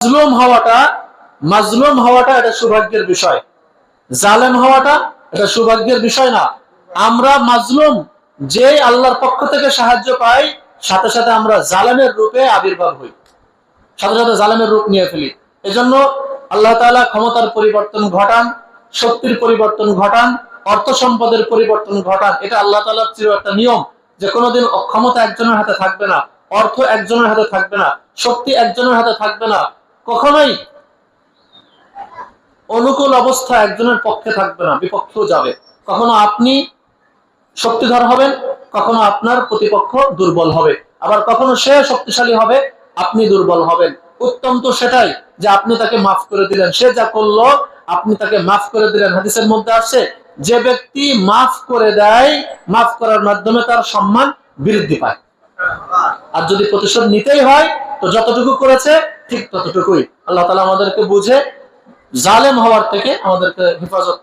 মাজলুম হওয়াটা মাজলুম হওয়াটা এটা সৌভাগ্যের বিষয়। জালেম হওয়াটা এটা সৌভাগ্যের বিষয় না। আমরা মাজলুম যে আল্লাহর পক্ষ থেকে সাহায্য পাই, সাথে সাথে আমরা জালেমের রূপে আবির্ভাব হই। সাথে সাথে জালেমের রূপ নিয়ে ফেলি। এজন্য আল্লাহ তাআলা ক্ষমতার পরিবর্তন ঘটান, শক্তির পরিবর্তন ঘটান, অর্থ সম্পদের পরিবর্তন ঘটান। এটা আল্লাহ তাআলার চির একটা নিয়ম যে কোনোদিন ক্ষমতা একজনের হাতে থাকবে না, অর্থ একজনের হাতে থাকবে না, শক্তি একজনের হাতে থাকবে না কখনোই অনুকূল অবস্থা একজনের পক্ষে থাকবে না, বিপক্ষেও যাবে। কখনো আপনি শক্তিধর হবেন, কখনো আপনার প্রতিপক্ষ দুর্বল হবে। আবার কখনো সে শক্তিশালী হবে, আপনি দুর্বল হবেন। উত্তম তো সেটাই যে আপনি তাকে মাফ করে দিলেন। সে যা করল, আপনি তাকে মাফ করে দিলেন। হাদিসের মধ্যে আছে যে ব্যক্তি মাফ করে দেয়, মাফ করার মাধ্যমে তার সম্মান বৃদ্ধি পায়। আর যদি প্রতিশোধ নিতেই হয় তো যতটুকু করেছে ঠিক ততটুকুই। আল্লাহ তালা আমাদেরকে বুঝে জালেম হওয়ার থেকে আমাদেরকে হেফাজত